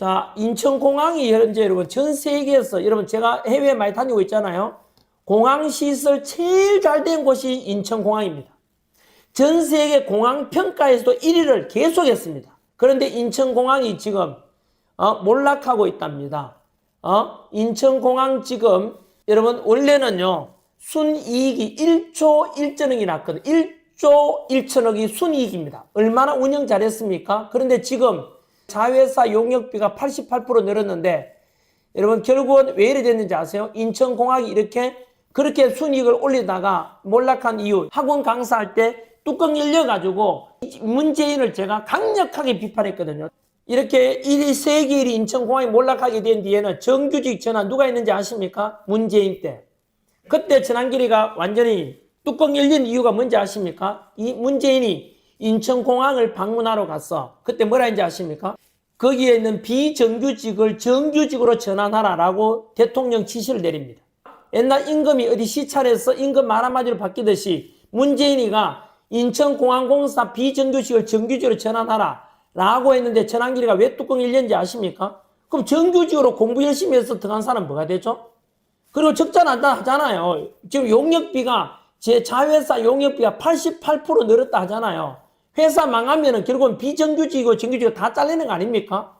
자, 인천공항이 현재 여러분 전 세계에서 여러분 제가 해외에 많이 다니고 있잖아요. 공항 시설 제일 잘 된 곳이 인천공항입니다. 전 세계 공항 평가에서도 1위를 계속했습니다. 그런데 인천공항이 지금 어, 몰락하고 있답니다. 어? 인천공항 지금 여러분 원래는요 순이익이 1조 1천억이 났거든. 1조 1천억이 순이익입니다. 얼마나 운영 잘했습니까? 그런데 지금 자회사 용역비가 88% 늘었는데 여러분 결국은 왜 이래 됐는지 아세요? 인천공항이 이렇게 그렇게 순이익을 올리다가 몰락한 이유 학원 강사할 때 뚜껑 열려가지고 문재인을 제가 강력하게 비판했거든요. 이렇게 1위 세계 1위 인천공항이 몰락하게 된 뒤에는 정규직 전환 누가 있는지 아십니까? 문재인 때. 그때 전환길이가 완전히 뚜껑 열린 이유가 뭔지 아십니까? 이 문재인이 인천공항을 방문하러 갔어. 그때 뭐라 했는지 아십니까? 거기에 있는 비정규직을 정규직으로 전환하라라고 대통령 지시를 내립니다. 옛날 임금이 어디 시찰에서 임금 말 한마디로 바뀌듯이 문재인이가 인천공항공사 비정규직을 정규직으로 전환하라 라고 했는데 전환길이가 왜 뚜껑 열렸는지 아십니까? 그럼 정규직으로 공부 열심히 해서 들어간 사람 뭐가 되죠? 그리고 적자난다 하잖아요. 지금 용역비가 제 자회사 용역비가 88% 늘었다 하잖아요. 회사 망하면 은 결국은 비정규직이고 정규직이고 다 잘리는 거 아닙니까?